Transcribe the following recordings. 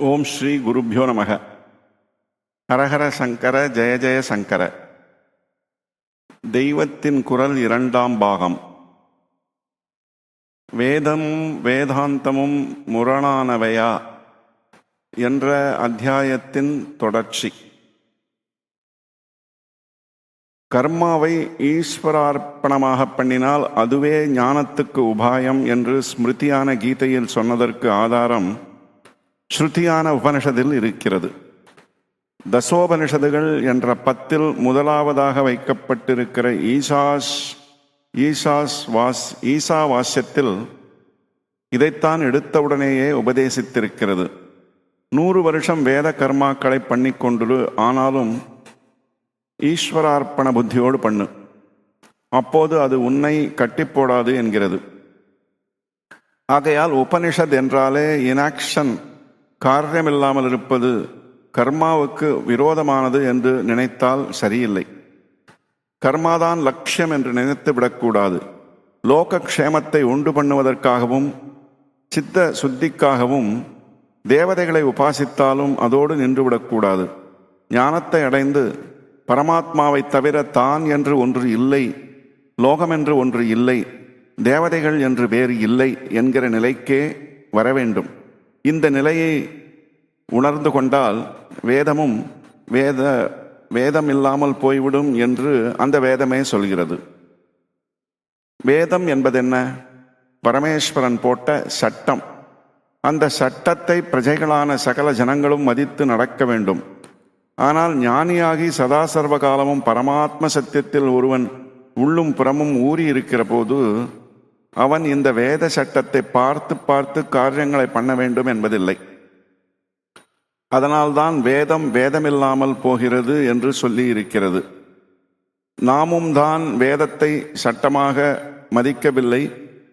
ஓம் ஸ்ரீ குருப்பியோ நமக. ஹரஹர சங்கர ஜெய ஜெய சங்கர. தெய்வத்தின் குரல் இரண்டாம் பாகம். வேதமும் வேதாந்தமும் முரணானவையா என்ற அத்தியாயத்தின் தொடர்ச்சி. கர்மாவை ஈஸ்வரார்ப்பணமாக பண்ணினால் அதுவே ஞானத்துக்கு உபாயம் என்று ஸ்மிருதியான கீதையில் சொன்னதற்கு ஆதாரம் ஸ்ருதியான உபனிஷத்தில் இருக்கிறது. தசோபனிஷதுகள் என்ற பத்தில் முதலாவதாக வைக்கப்பட்டிருக்கிற ஈசாஸ் ஈசாஸ் வாஸ் ஈசா வாஸ்யத்தில் இதைத்தான் எடுத்தவுடனேயே உபதேசித்திருக்கிறது. நூறு வருஷம் வேத கர்மாக்களை பண்ணிக்கொண்டு ஆனாலும் ஈஸ்வரார்ப்பண புத்தியோடு பண்ணு. அப்போது அது உன்னை கட்டி போடாது என்கிறது. ஆகையால் உபனிஷத் என்றாலே இனாக்ஷன் காரியமில்லாமல் இருப்பது கர்மாவுக்கு விரோதமானது என்று நினைத்தால் சரியில்லை. கர்மாதான் லட்சியம் என்று நினைத்து விடக்கூடாது. லோக க்ஷேமத்தை உண்டு பண்ணுவதற்காகவும் சித்த சுத்திக்காகவும் தேவதைகளை உபாசித்தாலும் அதோடு நின்றுவிடக்கூடாது ஞானத்தை அடைந்து பரமாத்மாவை தவிர தான் என்று ஒன்று இல்லை லோகம் என்று ஒன்று இல்லை தேவதைகள் என்று வேறு இல்லை என்கிற நிலைக்கே வர வேண்டும். இந்த நிலையை உணர்ந்து கொண்டால் வேதமும் வேத வேதம் இல்லாமல் போய்விடும் என்று அந்த வேதமே சொல்கிறது. வேதம் என்பதென்ன? பரமேஸ்வரன் போட்ட சட்டம். அந்த சட்டத்தை பிரஜைகளான சகல ஜனங்களும் மதித்து நடக்க வேண்டும். ஆனால் ஞானியாகி சதா சர்வ காலமும் பரமாத்ம சத்தியத்தில் ஒருவன் உள்ளும் புறமும் ஊறி இருக்கிற போது அவன் இந்த வேத சட்டத்தை பார்த்து பார்த்து காரியங்களை பண்ண வேண்டும் என்பதில்லை. அதனால்தான் வேதம் வேதமில்லாமல் போகிறது என்று சொல்லி இருக்கிறது. நாமும் தான் வேதத்தை சட்டமாக மதிக்கவில்லை.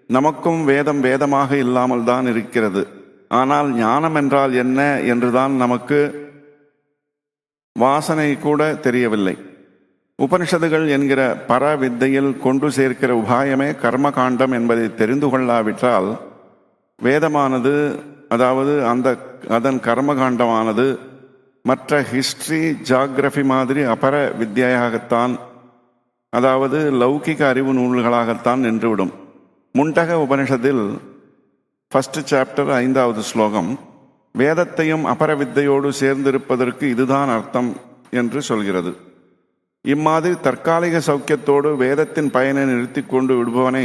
நமக்கும் வேதம் வேதமாக இல்லாமல் தான் இருக்கிறது. ஆனால் ஞானம் என்றால் என்ன என்றுதான் நமக்கு வாசனை கூட தெரியவில்லை. உபனிஷதுகள் என்கிற பர வித்தையில் கொண்டு சேர்க்கிற உபாயமே கர்மகாண்டம் என்பதை தெரிந்து கொள்ளாவிட்டால் வேதமானது அதாவது அந்த அதன் கர்மகாண்டமானது மற்ற ஹிஸ்ட்ரி ஜாகிரபி மாதிரி அபர வித்தியாகத்தான் அதாவது லௌகிக அறிவு நூல்களாகத்தான் நின்றுவிடும். முண்டக உபனிஷத்தில் ஃபஸ்ட் சாப்டர் ஐந்தாவது ஸ்லோகம் வேதத்தையும் அபர வித்தையோடு சேர்ந்திருப்பதற்கு இதுதான் அர்த்தம் என்று சொல்கிறது. இம்மாதிரி தற்காலிக சௌக்கியத்தோடு வேதத்தின் பயனை நிறுத்தி கொண்டு விடுபவனை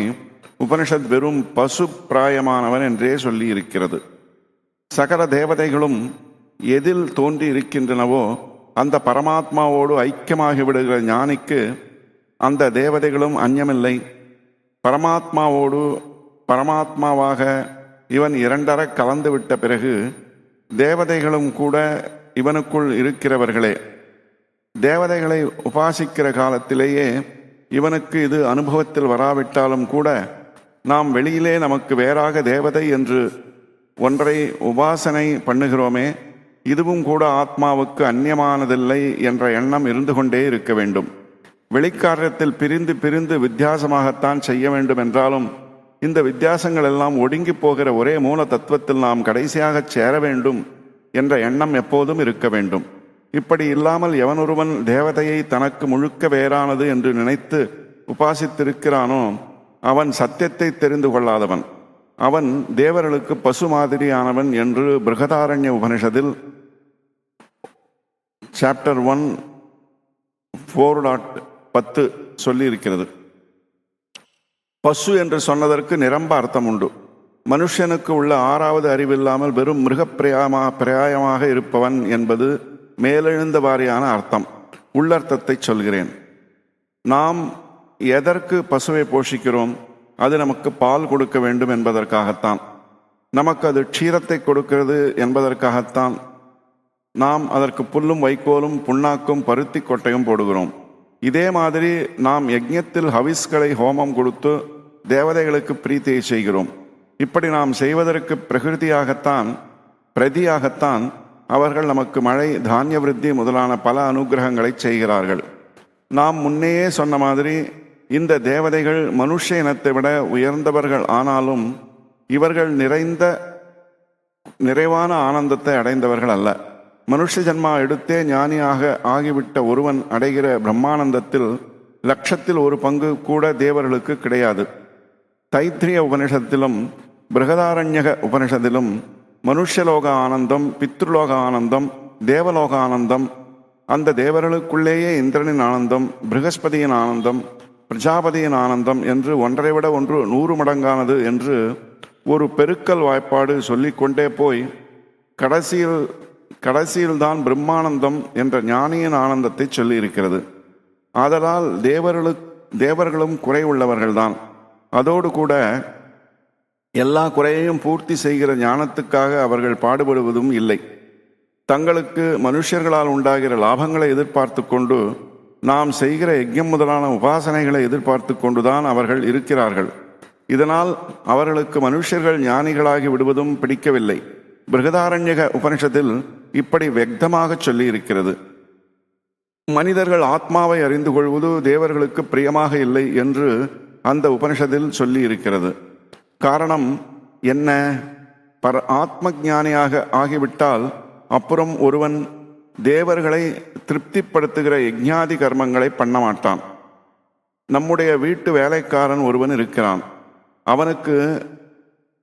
உபனிஷத் வெறும் பசு பிராயமானவன் என்றே சொல்லி இருக்கிறது சகல தேவதைகளும் எதில் தோன்றி இருக்கின்றனவோ அந்த பரமாத்மாவோடு ஐக்கியமாகி விடுகிற ஞானிக்கு அந்த தேவதைகளும் அந்யமில்லை பரமாத்மாவோடு பரமாத்மாவாக இவன் இரண்டர கலந்து விட்ட பிறகு தேவதைகளும் கூட இவனுக்குள் இருக்கிறவர்களே. தேவதைகளை உபாசிக்கிற காலத்திலேயே இவனுக்கு இது அனுபவத்தில் வராவிட்டாலும் கூட நாம் வெளியிலே நமக்கு வேறாக தேவதை என்று ஒன்றை உபாசனை பண்ணுகிறோமே இதுவும் கூட ஆத்மாவுக்கு அந்நியமானதில்லை என்ற எண்ணம் இருந்து கொண்டே இருக்க வேண்டும். வெளிக்காரியத்தில் பிரிந்து பிரிந்து வித்தியாசமாகத்தான் செய்ய வேண்டும் என்றாலும் இந்த வித்தியாசங்கள் எல்லாம் ஒடுங்கி போகிற ஒரே மூல தத்துவத்தில் நாம் கடைசியாக சேர வேண்டும் என்ற எண்ணம் எப்போதும் இருக்க வேண்டும். இப்படி இல்லாமல் எவனொருவன் தேவதையை தனக்கு முழுக்க வேறானது என்று நினைத்து உபாசித்திருக்கிறானோ அவன் சத்தியத்தை தெரிந்து கொள்ளாதவன். அவன் தேவர்களுக்கு பசு மாதிரியானவன் என்று பிருகதாரண்ய உபனிஷத்தில் சாப்டர் ஒன் ஃபோர் டாட் பத்து சொல்லியிருக்கிறது. பசு என்று சொன்னதற்கு நிரம்ப அர்த்தம் உண்டு மனுஷனுக்கு உள்ள ஆறாவது அறிவில்லாமல் வெறும் மிருகப்பிரயாமா பிரயாயமாக இருப்பவன் என்பது மேலெழுந்த வாரியான அர்த்தம். உள்ளர்த்தத்தை சொல்கிறேன். நாம் எதற்கு பசுவை போஷிக்கிறோம்? அது நமக்கு பால் கொடுக்க வேண்டும் என்பதற்காகத்தான். நமக்கு அது க்ஷீரத்தை கொடுக்கிறது என்பதற்காகத்தான். நாம் அதற்கு புல்லும் வைக்கோலும் புண்ணாக்கும் பருத்தி கொட்டையும் போடுகிறோம். இதே மாதிரி நாம் யஜ்ஞத்தில் ஹவிஸ்களை ஹோமம் கொடுத்து தேவதைகளுக்கு பிரீத்தியை செய்கிறோம். இப்படி நாம் செய்வதற்கு பிரகிருதியாகத்தான் பிரதியாகத்தான் அவர்கள் நமக்கு மழை தானிய விருத்தி முதலான பல அனுகிரகங்களை செய்கிறார்கள். நாம் முன்னையே சொன்ன மாதிரி இந்த தேவதைகள் மனுஷ இனத்தை விட உயர்ந்தவர்கள் ஆனாலும் இவர்கள் நிறைந்த நிறைவான ஆனந்தத்தை அடைந்தவர்கள் அல்ல. மனுஷ ஜன்மா எடுத்தே ஞானியாக ஆகிவிட்ட ஒருவன் அடைகிற பிரம்மானந்தத்தில் லட்சத்தில் ஒரு பங்கு கூட தேவர்களுக்கு கிடையாது. தைத்திரிய உபனிஷத்திலும் பிருகதாரண்யக உபனிஷத்திலும் மனுஷலோக ஆனந்தம் பித்ருலோக ஆனந்தம் தேவலோக ஆனந்தம் அந்த தேவர்களுக்குள்ளேயே இந்திரனின் ஆனந்தம் பிருகஸ்பதியின் ஆனந்தம் பிரஜாபதியின் ஆனந்தம் என்று ஒன்றை விட ஒன்று நூறு மடங்கானது என்று ஒரு பெருக்கல் வாய்ப்பாடு சொல்லிக்கொண்டே போய் கடைசியில் கடைசியில்தான் பிரம்மானந்தம் என்ற ஞானியின் ஆனந்தத்தை சொல்லியிருக்கிறது. ஆதலால் தேவர்களுக்கு தேவர்களும் குறை உள்ளவர்கள்தான் அதோடு கூட எல்லா குறையையும் பூர்த்தி செய்கிற ஞானத்துக்காக அவர்கள் பாடுபடுவதும் இல்லை. தங்களுக்கு மனுஷர்களால் உண்டாகிற லாபங்களை எதிர்பார்த்து கொண்டு நாம் செய்கிற யஜ்யம் முதலான உபாசனைகளை எதிர்பார்த்து கொண்டுதான் அவர்கள் இருக்கிறார்கள். இதனால் அவர்களுக்கு மனுஷர்கள் ஞானிகளாகி விடுவதும் பிடிக்கவில்லை. பிருகதாரண்யக உபனிஷத்தில் இப்படி வெக்தமாக சொல்லி இருக்கிறது மனிதர்கள் ஆத்மாவை அறிந்து கொள்வது தேவர்களுக்கு பிரியமாக இல்லை என்று அந்த உபனிஷத்தில் சொல்லி இருக்கிறது காரணம் என்ன? பர ஆத்ம ஞானியாக ஆகிவிட்டால் அப்புறம் ஒருவன் தேவர்களை திருப்திப்படுத்துகிற யஜ்ஞாதி கர்மங்களை பண்ண மாட்டான். நம்முடைய வீட்டு வேலைக்காரன் ஒருவன் இருக்கிறான். அவனுக்கு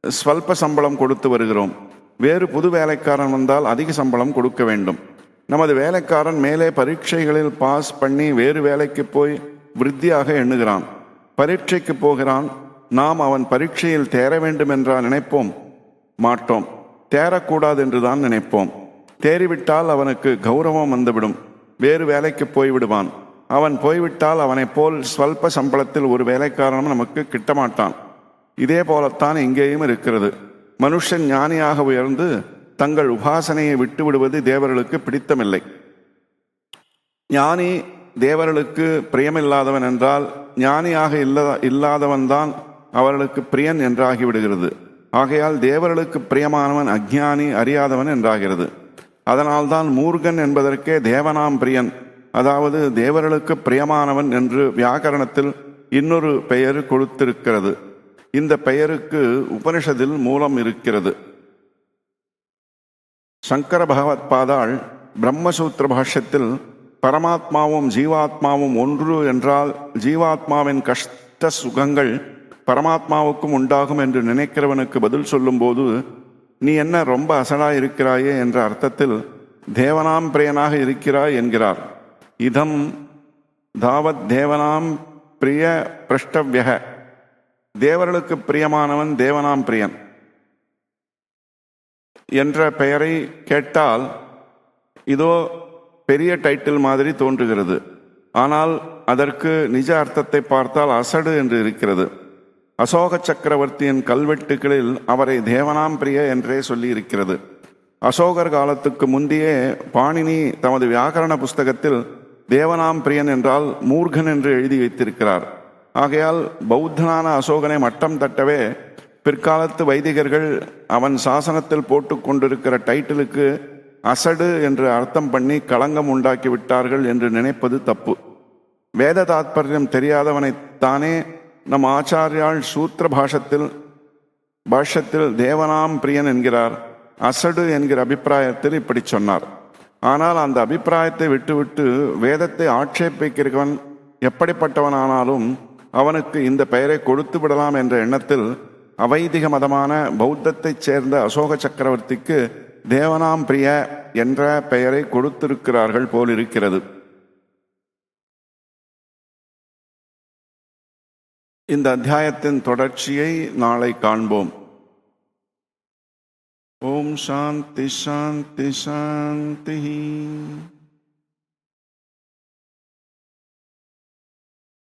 ஸ்வல்ப சம்பளம் கொடுத்து வருகிறோம். வேறு புது வேலைக்காரன் வந்தால் அதிக சம்பளம் கொடுக்க வேண்டும். நமது வேலைக்காரன் மேலே பரீட்சைகளில் பாஸ் பண்ணி வேறு வேலைக்கு போய் விருத்தியாக எண்ணுகிறான். பரீட்சைக்கு போகிறான். நாம் அவன் பரீட்சையில் தேர வேண்டும் என்றால் நினைப்போம். மாட்டோம். தேரக்கூடாது என்று தான் நினைப்போம். தேறிவிட்டால் அவனுக்கு கௌரவம் வந்துவிடும். வேறு வேலைக்கு போய்விடுவான். அவன் போய்விட்டால் அவனைப் போல் ஸ்வல்ப சம்பளத்தில் ஒரு வேலைக்காரனும் நமக்கு கிட்டமாட்டான். இதே போலத்தான் இங்கேயும் இருக்கிறது. மனுஷன் ஞானியாக உயர்ந்து தங்கள் உபாசனையை விட்டு விடுவது தேவர்களுக்கு பிடித்தமில்லை. ஞானி தேவர்களுக்கு பிரியமில்லாதவன் என்றால் ஞானியாக இல்ல இல்லாதவன்தான் அவர்களுக்கு பிரியன் என்றாகிவிடுகிறது. ஆகையால் தேவர்களுக்கு பிரியமானவன் அஜ்ஞானி அறியாதவன் என்றாகிறது. அதனால்தான் மூர்கன் என்பதற்கே தேவனாம் பிரியன். அதாவது தேவர்களுக்கு பிரியமானவன் என்று வியாக்கரணத்தில் இன்னொரு பெயர் கொடுத்திருக்கிறது. இந்த பெயருக்கு உபனிஷத்தில் மூலம் இருக்கிறது. சங்கர பகவத் பாதாள் பிரம்மசூத்திர பாஷ்யத்தில் பரமாத்மாவும் ஜீவாத்மாவும் ஒன்று என்றால் ஜீவாத்மாவின் கஷ்ட சுகங்கள் பரமாத்மாவுக்கும் உண்டாகும் என்று நினைக்கிறவனுக்கு பதில் சொல்லும்போது நீ என்ன ரொம்ப அசடா இருக்கிறாயே என்ற அர்த்தத்தில் தேவனாம் பிரியனாக இருக்கிறாய் என்கிறார். இதம் தாவத் தேவனாம் பிரிய பிரஷ்டவ்யக. தேவர்களுக்கு பிரியமானவன் தேவனாம் பிரியன் என்ற பெயரை கேட்டால் இதோ பெரிய டைட்டில் மாதிரி தோன்றுகிறது. ஆனால் அதற்கு நிஜ அர்த்தத்தை பார்த்தால் அசடு என்று இருக்கிறது. அசோக சக்கரவர்த்தியின் கல்வெட்டுகளில் அவரை தேவனாம் பிரிய என்றே சொல்லி இருக்கிறது அசோகர் காலத்துக்கு முந்தையே பாணினி தமது வியாக்கரண புஸ்தகத்தில் தேவனாம் பிரியன் என்றால் மூர்கன் என்று எழுதி வைத்திருக்கிறார். ஆகையால் பௌத்தனான அசோகனை மட்டம் தட்டவே பிற்காலத்து வைதிகர்கள் அவன் சாசனத்தில் போட்டு கொண்டிருக்கிற டைட்டிலுக்கு அசடு என்று அர்த்தம் பண்ணி களங்கம் உண்டாக்கி விட்டார்கள் என்று நினைப்பது தப்பு. வேத தாத்பரியம் தெரியாதவனைத்தானே நம் ஆச்சாரியால் சூத்திர பாஷத்தில் பாஷ்யத்தில் தேவனாம் பிரியன் என்கிறார் அசடு என்கிற அபிப்பிராயத்தில் இப்படி சொன்னார். ஆனால் அந்த அபிப்பிராயத்தை விட்டுவிட்டு வேதத்தை ஆட்சேபிக்கிறவன் எப்படிப்பட்டவனானாலும் அவனுக்கு இந்த பெயரை கொடுத்து விடலாம் என்ற எண்ணத்தில் அவைதிக மதமான பௌத்தத்தைச் சேர்ந்த அசோக சக்கரவர்த்திக்கு தேவனாம் பிரிய என்ற பெயரை கொடுத்திருக்கிறார்கள் போலிருக்கிறது. இந்த அத்தியாயத்தின் தொடர்ச்சியை நாளை காண்போம். ஓம் சாந்தி சாந்தி சாந்தி.